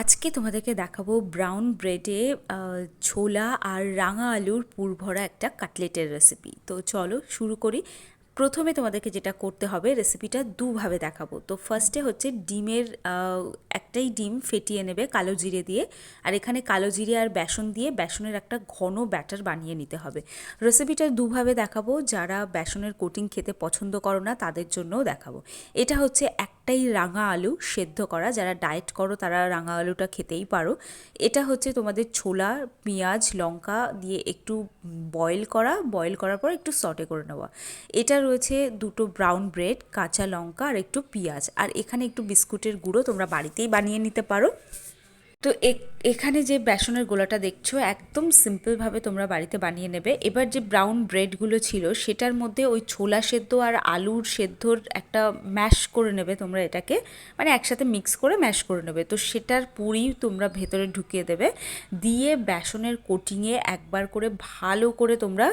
আজকে তোমাদেরকে দেখাবো ব্রাউন ব্রেডে ছোলা আর রাঙা আলুর পুরভরা একটা কাটলেটের রেসিপি তো চলো শুরু করি। প্রথমে তোমাদেরকে যেটা করতে হবে রেসিপিটা দুভাবে দেখাবো। তো ফার্স্টে হচ্ছে ডিমের একটাই ডিম ফেটিয়ে নেবে কালো জিরে দিয়ে। আর এখানে কালো জিরে আর বেসন দিয়ে বেসনের একটা ঘন ব্যাটার বানিয়ে নিতে হবে। রেসিপিটা দুভাবে দেখাবো, যারা বেসনের কোটিং খেতে পছন্দ করো না, তাদের জন্যও দেখাবো। এটা হচ্ছে একটাই রাঙা আলু সেদ্ধ করা। যারা ডায়েট করো, তারা রাঙা আলুটা খেতেই পারো। এটা হচ্ছে তোমাদের ছোলা, পেঁয়াজ, লঙ্কা দিয়ে একটু বয়েল করা। বয়েল করার পর একটু সটে করে নেওয়া। এটা রয়েছে দুটো ব্রাউন ব্রেড কাঁচা লঙ্কা আর একটু পেঁয়াজ। আর এখানে একটু বিস্কুটের গুঁড়ো তোমরা বাড়িতেই বানিয়ে নিতে পারো। তো এখানে যে বেসনের গোলাটা দেখছ, একদম সিম্পলভাবে তোমরা বাড়িতে বানিয়ে নেবে। এবার যে ব্রাউন ব্রেডগুলো ছিল, সেটার মধ্যে ওই ছোলা সেদ্ধ আর আলুর সেদ্ধর একটা ম্যাশ করে নেবে তোমরা এটাকে। মানে একসাথে মিক্স করে ম্যাশ করে নেবে। তো সেটার পুরি তোমরা ভেতরে ঢুকিয়ে দেবে। দিয়ে বেসনের কোটিংয়ে একবার করে ভালো করে তোমরা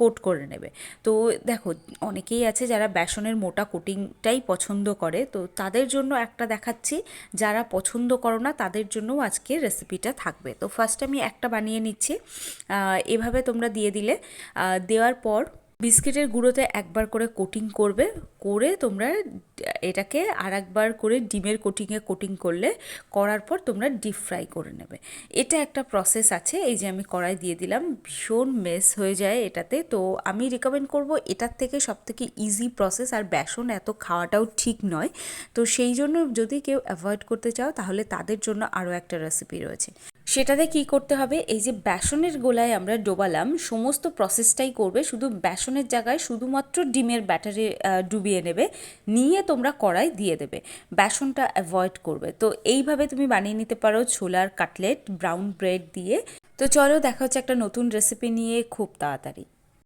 কোট করে নেবে। তো দেখো, অনেকেই আছে যারা বেসনের মোটা কোটিংটাই পছন্দ করে। তো তাদের জন্য একটা দেখাচ্ছি, যারা পছন্দ করো না, তাদের জন্যও আজকে রেসিপিটা থাকবে। তো ফার্স্ট আমি একটা বানিয়ে নিচ্ছি। এভাবে তোমরা দিয়ে দিলে। দেওয়ার পর বিস্কিটের গুঁড়োতে একবার করে কোটিং করবে, করে তোমরা এটাকে আর একবার করে ডিমের কোটিংয়ে কোটিং করলে, করার পর তোমরা ডিপ ফ্রাই করে নেবে। এটা একটা প্রসেস আছে, এই যে আমি কড়াই দিয়ে দিলাম, ভীষণ মেস হয়ে যায় এটাতে। তো আমি রেকমেন্ড করব এটার থেকে সব থেকে ইজি প্রসেস আর বেসন এত খাওয়াটাও ঠিক নয়। তো সেই জন্য যদি কেউ অ্যাভয়েড করতে চাও, তাহলে তাদের জন্য আরও একটা রেসিপি রয়েছে। সেটাতে কি করতে হবে? এই যে বেসনের গোলায় আমরা ডোবালাম, সমস্ত প্রসেসটাই করবে, শুধু বেসনের জায়গায় শুধুমাত্র ডিমের ব্যাটারি ডুবিয়ে নেবে, নিয়ে তোমরা কড়াই দিয়ে দেবে। বেসনটা অ্যাভয়েড করবে। তো এইভাবে তুমি বানিয়ে নিতে পারো ছোলার কাটলেট ব্রাউন ব্রেড দিয়ে। তো চলো দেখা হচ্ছে একটা নতুন রেসিপি নিয়ে খুব তাড়াতাড়ি।